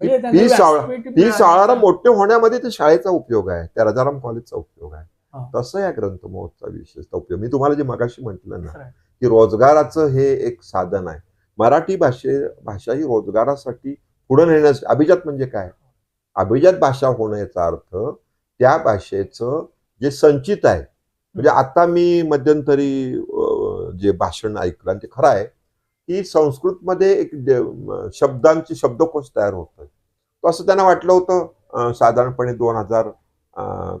म्हणजे ही शाळा ही शाळा? मोठे होण्यामध्ये ते शाळेचा उपयोग आहे. त्या राजाराम कॉलेजचा उपयोग आहे. तसं या ग्रंथ महोत्सव विशेषचा उपयोग. मी तुम्हाला जे मगाशी म्हटलं ना. की रोजगाराचं हे एक साधन आहे. मराठी भाषे भाषा ही रोजगारासाठी पुढे नेण्यास अभिजात म्हणजे काय? अभिजात भाषा होणं याचा अर्थ त्या भाषेचं जे संचित आहे. म्हणजे आता मी मध्यंतरी जे भाषण ऐकलं आणि ते खरं आहे की संस्कृतमध्ये एक शब्दांचे शब्दकोश तयार होत तो असं त्यांना वाटलं होतं साधारणपणे दोन हजार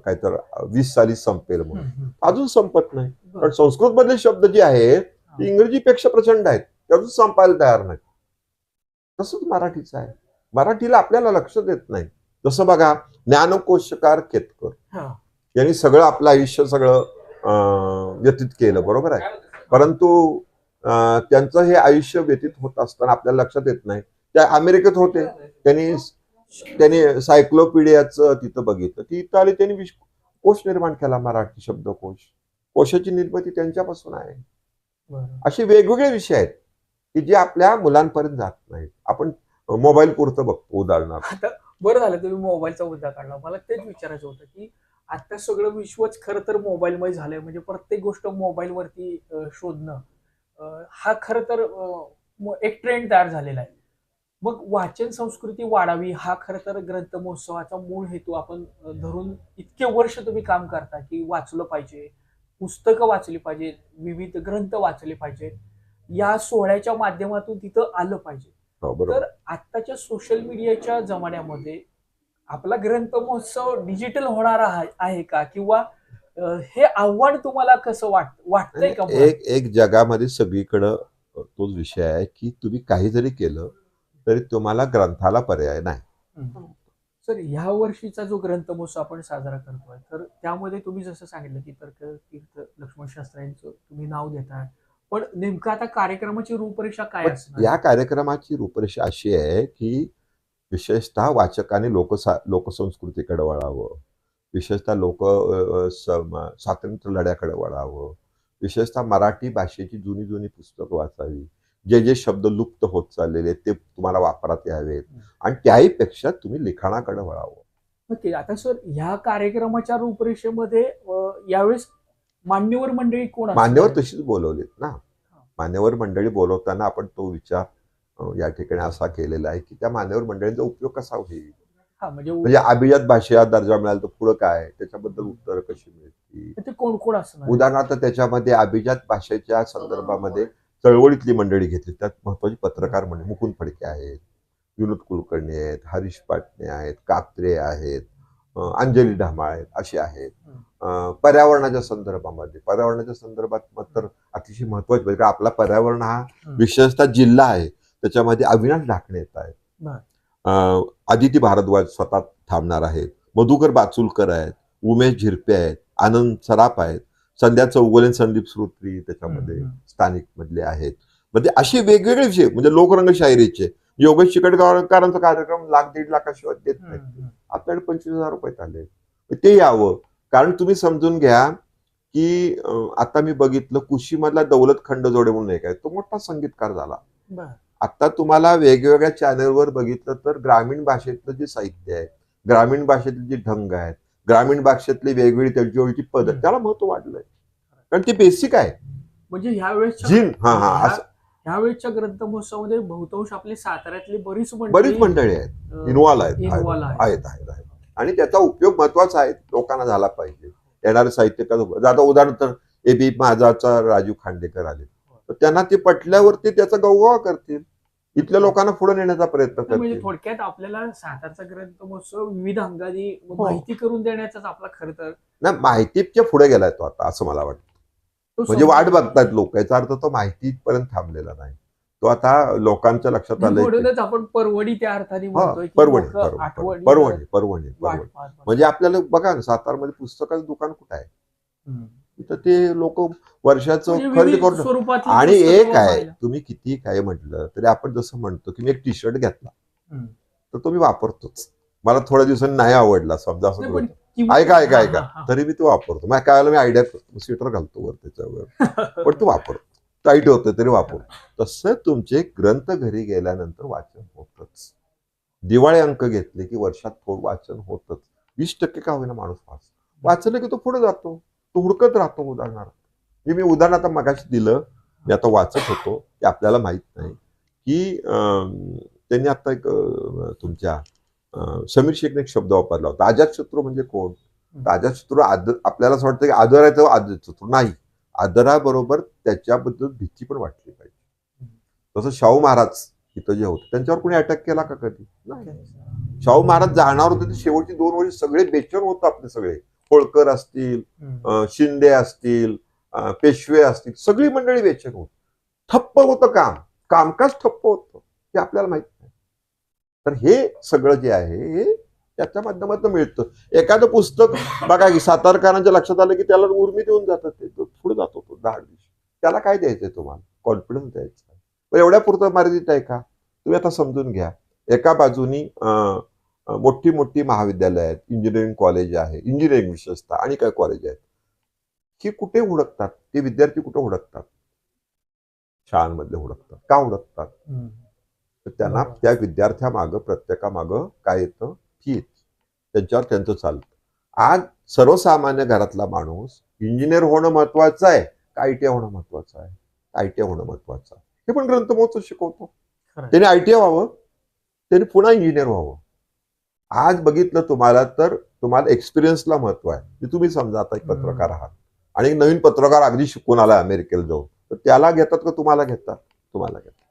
काय तर वीस साली संपेल म्हणून. अजून संपत नाही. कारण संस्कृत मधले शब्द जे आहेत ते इंग्रजीपेक्षा प्रचंड आहेत. ते अजून संपायला तयार नाहीत. तसंच मराठीचं आहे. मराठीला आपल्याला लक्ष देत नाही. जसं बघा ज्ञानकोशकार केतकर. हा. यांनी सगळं आपलं आयुष्य सगळं अं, व्यतीत केलं. बरोबर आहे? परंतु त्यांचं हे आयुष्य व्यतीत होत असताना आपल्याला लक्षात येत नाही. त्या अमेरिकेत होते. त्यांनी त्यांनी सायक्लोपीडियाचं तिथं बघितलं. ती इथं आली त्यांनी विश- कोश निर्माण केला मराठी शब्दकोश. कोशाची निर्मिती त्यांच्यापासून आहे. असे वेगवेगळे विषय आहेत की जे आपल्या मुलांपर्यंत जात नाहीत. आपण मोबाईल पुरतं बघतो उदाहरणार्थ. बरं झालं तुम्ही मोबाईलचा मुद्दा काढला. मला तेच विचारायचं होतं की आता सगळं विश्वच खरं तर मोबाईलमय झालंय. म्हणजे प्रत्येक गोष्ट मोबाईलवरती शोधणं. हा खरं तर एक ट्रेंड तयार झालेला आहे. मग वाचन संस्कृती वाढावी हा खरं तर ग्रंथ महोत्सवाचा मूळ हेतू आपण धरून इतके वर्ष तुम्ही काम करता की वाचलं पाहिजे पुस्तकं वाचली पाहिजे विविध ग्रंथ वाचले पाहिजे या सोहळ्याच्या माध्यमातून तिथं आलं पाहिजे. हो, तर आत्ताच्या सोशल मीडियाच्या जमान्यामध्ये आपला ग्रंथ महोत्सव डिजिटल होणार आहे का? किंवा हे आव्हान तुम्हाला कसं वाट वाटतंय का? एक एक जगामध्ये सगळीकडं तोच विषय आहे की तुम्ही काही जरी केलं तरी तुम्हाला ग्रंथाला पर्याय नाही. सर ह्या वर्षीचा जो ग्रंथ महोत्सव आपण साजरा करतोय तर त्यामध्ये तुम्ही जसं सांगितलं की तर्क तीर्थ लक्ष्मण शास्त्र्यांचं तुम्ही नाव देताय पण नेमकं आता कार्यक्रमाची रूपरेषा काय असणार या कार्यक्रमाची रूपरेषा अशी आहे की विशेषतः वाचकाने लोकसा लोकसंस्कृतीकडे वळावं विशेषतः लोक स्वातंत्र्य लढ्याकडे वळावं. विशेषतः मराठी भाषेची जुनी जुनी पुस्तकं वाचावी. जे जे शब्द लुप्त होत चाललेले ते तुम्हाला वापरात यावेत. आणि त्याही पेक्षा तुम्ही लिखाणाकडे वळावं. ओके आता सर ह्या कार्यक्रमाच्या रूपरेषेमध्ये यावेळेस मान्यवर मंडळी कोण मान्यवर? तशीच बोलवलीत ना. मान्यवर मंडळी बोलवताना आपण तो विचार या ठिकाणी असा केलेला आहे की त्या मान्यवर मंडळींचा उपयोग कसा होईल? म्हणजे म्हणजे अभिजात भाषेला दर्जा मिळाला तर पुढं काय? त्याच्याबद्दल उत्तर कशी मिळतील? कोण कोण असणार? उदाहरणार्थ त्याच्यामध्ये अभिजात भाषेच्या संदर्भामध्ये चळवळीतली मंडळी घेतली. त्यात महत्वाची पत्रकार मंडळी मुकुंद फडके आहेत विनोद कुलकर्णी आहेत हरीश पाटणे आहेत कात्रे आहेत अंजली ढामाळ आहेत असे आहेत. पर्यावरणाच्या संदर्भामध्ये. पर्यावरणाच्या संदर्भात मात्र अतिशय महत्त्वाचे म्हणजे आपला पर्यावरण हा. विशेषतः जिल्हा आहे. त्याच्यामध्ये अविनाश ढाकणे येत आहेत. आदिती भारद्वाज स्वतः थांबणार आहेत. मधुकर बाचुलकर आहेत. उमेश झिरपे आहेत. आनंद सराफ आहेत. संध्या चौगुले संदीप श्रोत्री त्याच्यामध्ये. स्थानिक मधले आहेत. म्हणजे असे वेगवेगळे विषय म्हणजे लोकरंग शायरीचे योगेश शिकडगावकरांचा कार्यक्रम लाख दीड लाखाशिवाय देत नाही. आपल्याकडे पंचवीस हजार रुपये आले ते यावं. कारण तुम्ही समजून घ्या की आता मी बघितलं कुशीमधला दौलत खंड जोडे म्हणून एक आहे. तो मोठा संगीतकार झाला. बर. आता तुम्हाला वेगवेगळ्या चॅनलवर बघितलं तर ग्रामीण भाषेतलं जे साहित्य आहे ग्रामीण भाषेतले जे ढंग आहेत ग्रामीण भाषेतली वेगवेगळी त्याची पद्धत. त्याला महत्त्व वाढलंय. कारण ते बेसिक आहे. म्हणजे ह्या वेळेसच्या जिन हा हा असं. ह्या वेळेसच्या ग्रंथ महोत्सवामध्ये बहुतांश आपले साताऱ्यातली बरीच बरीच मंडळी आहेत. इन्व्हॉल्व आहेत. आहेत. आहेत आणि त्याचा उपयोग महत्त्वाचा आहे लोकांना झाला पाहिजे. येणारे साहित्यकार आता उदाहरणार्थ ए बी माझाचा राजू खांडेकर आले. तर त्यांना ते पटल्यावरती त्याचा गौगवा करतील. इथल्या लोकांना पुढे नेण्याचा प्रयत्न म्हणजे करतील. थोडक्यात आपल्याला सातारचा ग्रंथ महोत्सव विविध अंगाने हो. माहिती करून देण्याचाच आपला खरं तर नाही माहितीच्या पुढे गेलाय तो आता असं मला वाटतं. तो म्हणजे वाट बघतायत लोक याचा अर्थ तो माहितीपर्यंत थांबलेला नाही. तो आता लोकांच्या लक्षात आलाय की- म्हणूनच आपण परवडी त्या अर्थाने हा, म्हणतोय की परवणी लोकं परवणी आठवणी परवणी परवणी वाट परवणी पाहत बसतात. म्हणजे आपल्याला बघा ना सातारमध्ये पुस्तकाचं दुकान कुठं आहे? हम्म. तर ते लोक वर्षाचं म्हणजे खरेदी करून आणि एक आहे. तुम्ही किती काय म्हटलं तरी आपण जसं म्हणतो की मी एक टी शर्ट घेतला. तर तो मी वापरतोच. मला थोड्या दिवसांनी नाही आवडला समजा ऐका ऐका ऐका. तरी मी तो वापरतो. मग काय मी आयडिया करतो. स्वेटर घालतो वर त्याच्यावर. पण तो वापरतो. टाईट होतं तरी वापरतो. तसं तुमचे ग्रंथ घरी गेल्यानंतर वाचन होतच. दिवाळी अंक घेतले की वर्षात थोडं वाचन होतच. वीस टक्के का होईना माणूस वाचलं की तो पुढे जातो. तो हुडकत राहतो उदाहरणार्थ. हे मी उदाहरण आता मगाशी दिलं मी आता वाचत होतो की आपल्याला माहीत नाही की त्यांनी आता एक तुमच्या समीर शेखने एक शब्द वापरला होता. अजातशत्रू म्हणजे कोण? तर अजातशत्रू आदर आपल्याला असं वाटतं की आदर आहे तर अजातशत्रू नाही. आदराबरोबर त्याच्याबद्दल भीती पण वाटली पाहिजे. तसं शाहू महाराज इथं जे होते त्यांच्यावर कोणी अटॅक केला का कधी? नाही. शाहू महाराज जाणार होते ते शेवटची दोन वर्ष सगळे बेचर होतं आपले सगळे. होळकर असतील शिंदे असतील पेशवे असतील सगळी मंडळी बेचैन होत ठप्प होतं काम. कामकाज ठप्प होतं. हे आपल्याला माहीत नाही. तर हे सगळं जे आहे हे त्याच्या माध्यमातून मिळतं. एखादं पुस्तक बघा की सातारकरांच्या लक्षात आलं की त्याला उर्मी देऊन जातात ते. तो पुढे जातो तो दहा दिवशी त्याला काय द्यायचंय तुम्हाला? कॉन्फिडन्स द्यायचा एवढ्या पुरतं मर्यादित आहे का? तुम्ही आता समजून घ्या. एका बाजूनी मोठी मोठी महाविद्यालय आहेत. इंजिनिअरिंग कॉलेज आहे. इंजिनिअरिंग विशेषतः आणि काय कॉलेज आहेत. ही कुठे हुडकतात? ते विद्यार्थी कुठे हुडकतात? शाळांमधले हुडकतात. का हुडकतात. तर त्यांना. त्या विद्यार्थ्यामागं प्रत्येकामागं काय येतं? फी येते. त्यांच्यावर त्यांचं चालतं. आज सर्वसामान्य घरातला माणूस इंजिनियर होणं महत्वाचं आहे. का आय टी आय होणं महत्वाचं आहे? आय टी आय होणं महत्वाचं आहे? हे पण ग्रंथमहोत्सव शिकवतो. त्याने आय टी आय व्हावं. त्याने पुन्हा इंजिनियर व्हावं. आज बघितलं तुम्हाला तर तुम्हाला एक्सपिरियन्सला महत्त्व आहे. की तुम्ही समजा आता एक. पत्रकार आहात. आणि नवीन पत्रकार अगदी शिकून आला अमेरिकेला जाऊन. तर त्याला घेतात का तुम्हाला घेतात? तुम्हाला घेतात.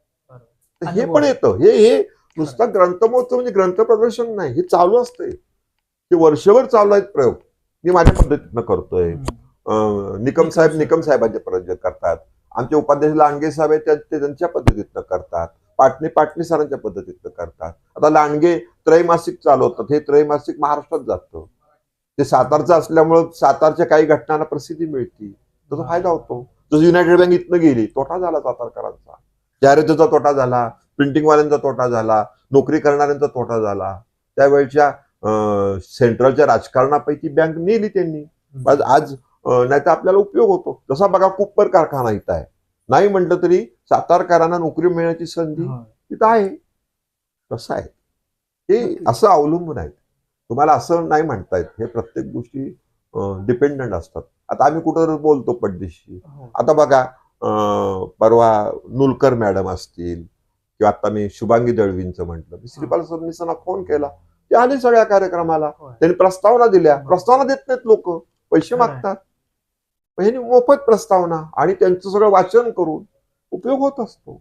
हे पण. येतं. हे हे नुसतं ग्रंथमहोत्सव म्हणजे ग्रंथ प्रदर्शन नाही. हे चालू असतंय. हे वर्षभर चालू आहेत प्रयोग. मी माझ्या पद्धतीनं करतोय. निकम साहेब निकम साहेबांचे प्रयोग करतात. आमचे उपाध्यक्ष लांडगे साहेब आहेत त्या- ते त्यांच्या पद्धतीनं करतात. पाटणी पाटणी सरांच्या पद्धतीनं करतात. आता लांडगे त्रैमासिक चालवतात हे त्रैमासिक महाराष्ट्रात जातं. ते सातारचं असल्यामुळं सातारच्या काही घटनांना प्रसिद्धी मिळते. त्याचा फायदा होतो. जसं युनायटेड बँक इथनं गेली तोटा झाला सातारकरांचा. जाहिरातीचा तोटा झाला प्रिंटिंगवाल्यांचा तोटा झाला नोकरी करणाऱ्यांचा तोटा झाला. त्यावेळच्या सेंट्रलच्या राजकारणापैकी बँक नेली त्यांनी. आज आज नाही तर आपल्याला उपयोग होतो. जसा बघा कुप्पर कारखाना इथं आहे. नाही म्हटलं तरी सातारकरांना नोकरी मिळण्याची संधी. तिथं आहे. कसं आहे? हे नक्कीच. असं अवलंबून आहे. तुम्हाला असं नाही म्हणता येत. हे प्रत्येक गोष्टी डिपेंडंट असतात. आता आम्ही कुठं बोलतो पड्डेशी. हो. आता बघा परवा नुलकर मॅडम असतील किंवा आता मी शुभांगी दळवींचं म्हटलं. मी श्रीपाल सबनीसांना फोन केला. ते आले सगळ्या कार्यक्रमाला. त्यांनी प्रस्तावना दिल्या. प्रस्तावना देत नाहीत लोक. पैसे. मागतात. ह्यांनी मोफत प्रस्तावना आणि त्यांचं सगळं वाचन करून उपयोग होत असतो.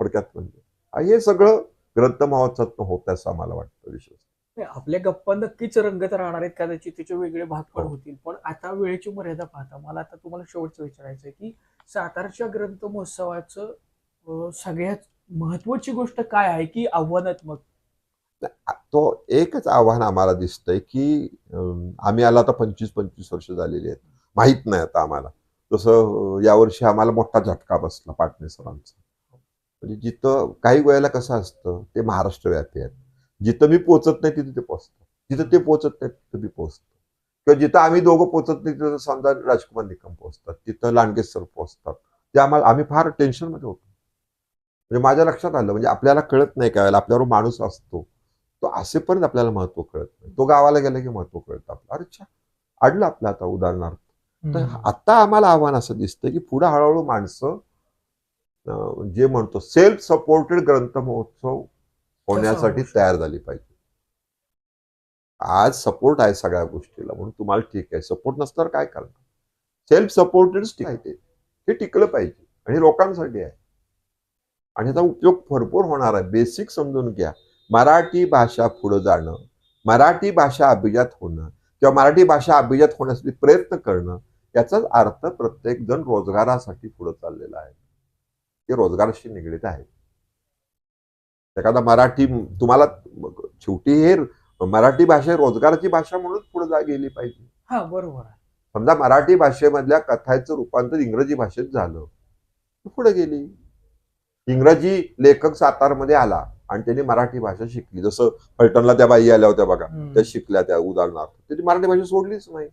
थोडक्यात म्हणजे. हे सगळं ग्रंथ महोत्सवात होत असं मला वाटतं विशेष नाही, आपल्या गप्पा नक्कीच रंगत राहणार आहेत कदाचित त्याचे वेगळे भाग पण हो. होतील. पण आता वेळेची मर्यादा पाहता मला आता तुम्हाला शेवटचं विचारायचं आहे की सातारच्या ग्रंथ महोत्सवाचं सगळ्यात महत्वाची गोष्ट काय आहे की आव्हानात्मक? तो एकच आव्हान आम्हाला दिसतंय की आम्ही आला आता पंचवीस पंचवीस वर्ष झालेली आहेत. माहीत नाही आता आम्हाला. तसं यावर्षी आम्हाला मोठा झटका बसला पाटणे सरांचा. म्हणजे जिथं काही वेळेला कसं असतं ते महाराष्ट्रव्यापी आहेत. जिथं मी पोचत नाही तिथे ते पोचतं जिथं ते पोचत नाही तिथं मी पोचतो किंवा जिथं आम्ही दोघं पोचत नाही तिथं समजा राजकुमार निकम पोचतात तिथं लांडगे सर पोचतात ते आम्हाला आम्ही फार टेन्शनमध्ये होतो. म्हणजे माझ्या लक्षात आलं म्हणजे आपल्याला कळत नाही काय वेळेला आपल्यावर माणूस असतो. तो असेपर्यंत आपल्याला महत्त्व कळत नाही. तो गावाला गेला की महत्त्व कळतं आपलं. अरे अच्छा अडलं आपलं आता उदाहरणार्थ. तर आता आम्हाला आव्हान असं दिसतं की पुढे हळूहळू माणसं जे म्हणतो सेल्फ सपोर्टेड ग्रंथ महोत्सव होण्यासाठी तयार झाली पाहिजे. आज सपोर्ट आहे सगळ्या गोष्टीला म्हणून तुम्हाला ठीक आहे. सपोर्ट नसल्यावर काय करणार? सेल्फ सपोर्टेडच ठीक आहे ते. हे टिकलं पाहिजे आणि लोकांसाठी आहे. आणि याचा उपयोग भरपूर होणार आहे. बेसिक समजून घ्या. मराठी भाषा पुढे जाणं मराठी भाषा अभिजात होणं किंवा मराठी भाषा अभिजात होण्यासाठी प्रयत्न करणं याचाच अर्थ प्रत्येक जण रोजगारासाठी पुढे चाललेला आहे. ते रोजगाराशी निगडीत आहे एखादा मराठी तुम्हाला शेवटी हे मराठी भाषा रोजगाराची भाषा म्हणून पुढे जा गेली पाहिजे. हा बरोबर समजा मराठी भाषेमधल्या कथांचं रूपांतर इंग्रजी भाषेत झालं पुढे गेली. इंग्रजी लेखक सातारमध्ये आला. आणि त्यांनी मराठी भाषा शिकली. जसं फलटणला त्या बाई आल्या होत्या बघा. त्या शिकल्या त्या उदाहरणार्थ. त्यांनी मराठी भाषा सोडलीच नाही.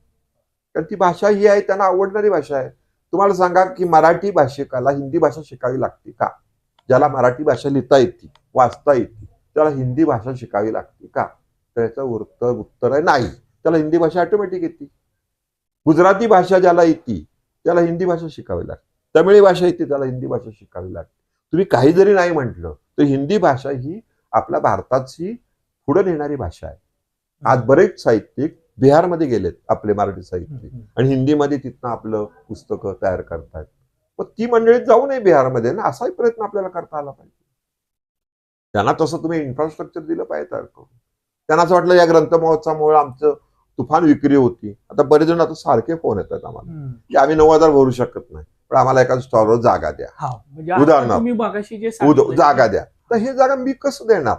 कारण ती भाषा ही आहे त्यांना आवडणारी भाषा आहे. तुम्हाला सांगा की मराठी भाषिकाला हिंदी भाषा शिकावी लागते का? ज्याला मराठी भाषा लिहिता येते वाचता येते त्याला हिंदी भाषा शिकावी लागते का? तर याचं उत्तर उत्तर आहे नाही. त्याला हिंदी भाषा ऑटोमॅटिक येते. गुजराती भाषा ज्याला येते त्याला हिंदी भाषा शिकावी लागते. तमिळी भाषा येते त्याला हिंदी भाषा शिकावी लागते. तुम्ही काही जरी नाही म्हटलं तर हिंदी भाषा ही आपल्या भारताची पुढे नेणारी भाषा आहे. आज बरेच साहित्यिक बिहारमध्ये गेलेत आपले मराठी साहित्यिक. आणि हिंदीमध्ये तिथनं आपलं पुस्तकं तयार करतायत. मग ती मंडळी जाऊ नये बिहारमध्ये ना असाही प्रयत्न आपल्याला करता आला पाहिजे. त्यांना तसं तुम्ही इन्फ्रास्ट्रक्चर दिलं पाहिजे तयार करून त्यांना असं वाटलं या ग्रंथ महोत्सवामुळे आमचं तुफान विक्री होती. आता बरेच जण आता सारखे फोन येतात आम्हाला. की आम्ही नऊ हजार भरू शकत नाही. पण आम्हाला एका स्टॉलवर जागा द्या. म्हणजे उदाहरणार्थ. जागा द्या. तर हे जागा मी कसं देणार?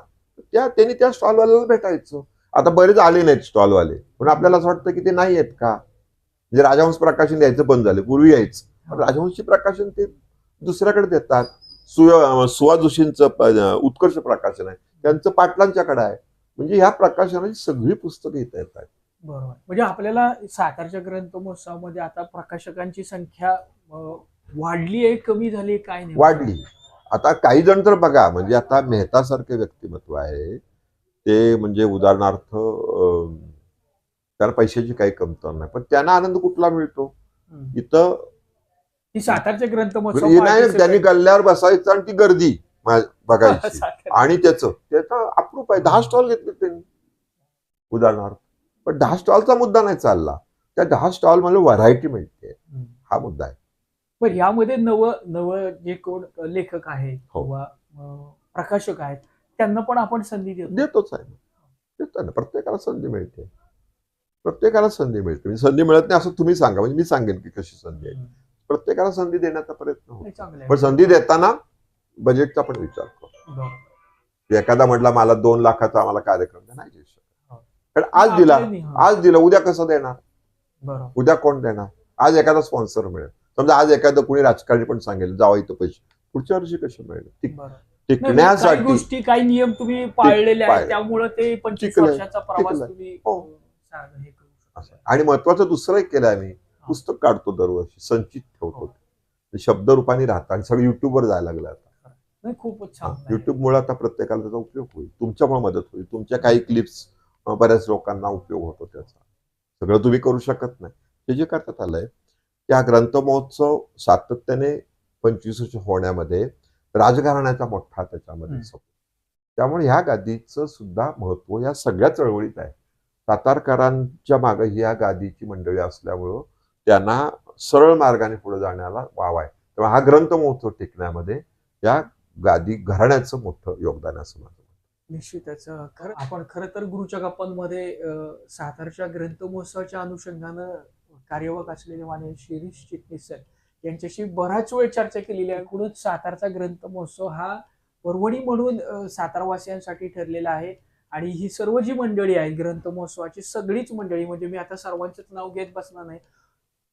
त्या त्यांनी त्या स्टॉलवाल्याला भेटायचं. आता बरेच आले नाहीत स्टॉलवाले पण आपल्याला असं वाटतं की ते नाही आहेत का? म्हणजे राजहंस प्रकाशन द्यायचं बंद झाले. पूर्वी यायचं. पण राजहंसची प्रकाशन ते दुसऱ्याकडे देतात. सुवा जोशींचं उत्कर्ष प्रकाशन आहे. त्यांचं पाटलांच्याकडे आहे. म्हणजे ह्या प्रकाशनाची सगळी पुस्तकं इथं येत आहेत बरोबर. म्हणजे आपल्याला सातारच्या ग्रंथ महोत्सवामध्ये आता प्रकाशकांची संख्या वाढली आहे कमी झाली काय नाही? वाढली. आता काही जण तर बघा म्हणजे आता मेहतासारखे व्यक्तिमत्व आहे. ते म्हणजे उदाहरणार्थ त्याला पैशाची काही कमतर नाही. पण त्यांना आनंद कुठला मिळतो. इथं ही सातारचे ग्रंथ महोत्सव त्यांनी गल्ल्यावर बसायचं आणि ती गर्दी बघायची. आणि त्याचं त्याचं अप्रूप आहे. दहा स्टॉल घेतले त्यांनी. उदाहरणार्थ. पण दहा स्टॉलचा मुद्दा नाही चालला. त्या दहा स्टॉल मला व्हरायटी मिळते. हा मुद्दा आहे. पण यामध्ये नव नव जे कोण लेखक आहेत हो. किंवा प्रकाशक आहेत त्यांना पण आपण संधी देतो. देतोच आहे. देतो ना प्रत्येकाला संधी मिळते. प्रत्येकाला संधी मिळते. म्हणजे संधी मिळत नाही असं तुम्ही सांगा. म्हणजे मी सांगेन की कशी संधी आहे. प्रत्येकाला संधी देण्याचा प्रयत्न होतो. हे. पण संधी देताना बजेटचा पण विचार करतो एखादा म्हटला मला दोन लाखाचा आम्हाला कार्यक्रम नाही पण आज दिला. आज दिला. उद्या कसं देणार? उद्या कोण देणार? आज एखादा स्पॉन्सर मिळेल. समजा आज एखादं कुणी राजकारणी पण सांगेल जावा इथं पैसे. पुढच्या वर्षी कसे मिळेल? काही टिकण्यासाठी गोष्टी काही नियम तुम्ही पाळलेले आहेत. त्यामुळे ते पंचवीस टिकलंय. वर्षाचा प्रवास टिकलंय. तुम्ही हो. हे. आणि महत्वाचं दुसरं एक केलं आम्ही. पुस्तक काढतो दरवर्षी. संचित ठेवतो. हो. शब्द रूपाने राहतात. आणि सगळं युट्यूबवर जायला लागलं आता. नाही खूपच छान. युट्यूबमुळे आता प्रत्येकाला त्याचा उपयोग होईल. तुमच्यामुळे मदत होईल. तुमच्या काही क्लिप्स बऱ्याच लोकांना उपयोग होतो त्याचा. सगळं तुम्ही करू शकत नाही. ते जे करण्यात आलंय त्या ग्रंथ महोत्सव सातत्याने पंचवीस वर्ष होण्यामध्ये राजघराण्याचा मोठा त्याच्यामध्ये. त्यामुळे ह्या गादीचं सुद्धा महत्त्व या सगळ्या चळवळीत आहे. सातारकरांच्या मागे ही या गादीची मंडळी असल्यामुळं त्यांना सरळ मार्गाने पुढे जाण्याला वाव आहे. तेव्हा हा ग्रंथ महोत्सव टिकण्यामध्ये या गादी घराण्याचं मोठं योगदान असं माझं. निश्चितच. खरं आपण खरं तर गुरुच्या गप्पांमध्ये सातारच्या ग्रंथ महोत्सवाच्या अनुषंगानं कार्यवाहक असलेले माने शिरीष चिटणीस सर यांच्याशी बराच वेळ चर्चा केलेली आहे. एकूणच सातारचा ग्रंथ महोत्सव हा परवणी म्हणून सातारवासियांसाठी ठरलेला आहे. आणि ही सर्व जी मंडळी आहे ग्रंथ महोत्सवाची सगळीच मंडळी म्हणजे मी आता सर्वांचंच नाव घेत बसणार नाही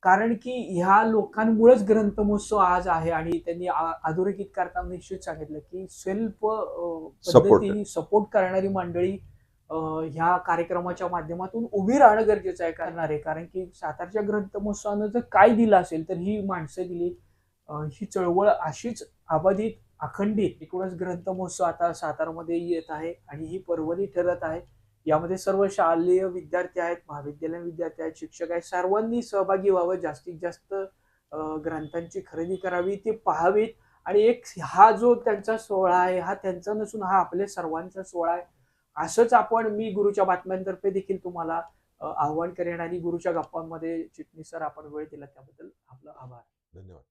कारण की ह्या लोकांमुळेच ग्रंथ महोत्सव आज आहे आणि त्यांनी अधोरेखित करताना निश्चित सांगितलं की सेल्फ. पद्धतीने सपोर्ट करणारी मंडळी ह्या कार्यक्रमाच्या माध्यमातून उभी राहणं गरजेचं आहे करणार आहे कारण की सातारच्या ग्रंथ महोत्सवानं जर काय दिलं असेल तर ही माणसं दिली ही चळवळ अशीच अबाधित अखंडित एकूणच ग्रंथ महोत्सव आता सातारमध्ये येत आहे आणि ही पर्वणी ठरत आहे यामध्ये सर्व शालेय विद्यार्थी आहेत महाविद्यालयीन विद्यार्थी आहेत शिक्षक आहेत सर्वांनी सहभागी व्हावं जास्तीत जास्त ग्रंथांची खरेदी करावी ती पाहावीत. आणि एक हा जो त्यांचा सोहळा आहे हा त्यांचा नसून हा आपल्या सर्वांचा सोहळा आहे. असंच आपण मी गुरुच्या बातम्यांतर्फे देखील तुम्हाला आव्हान करेन आणि गुरुच्या गप्पांमध्ये चिटणीस सर आपण वेळ दिला त्याबद्दल आपला आभार. धन्यवाद.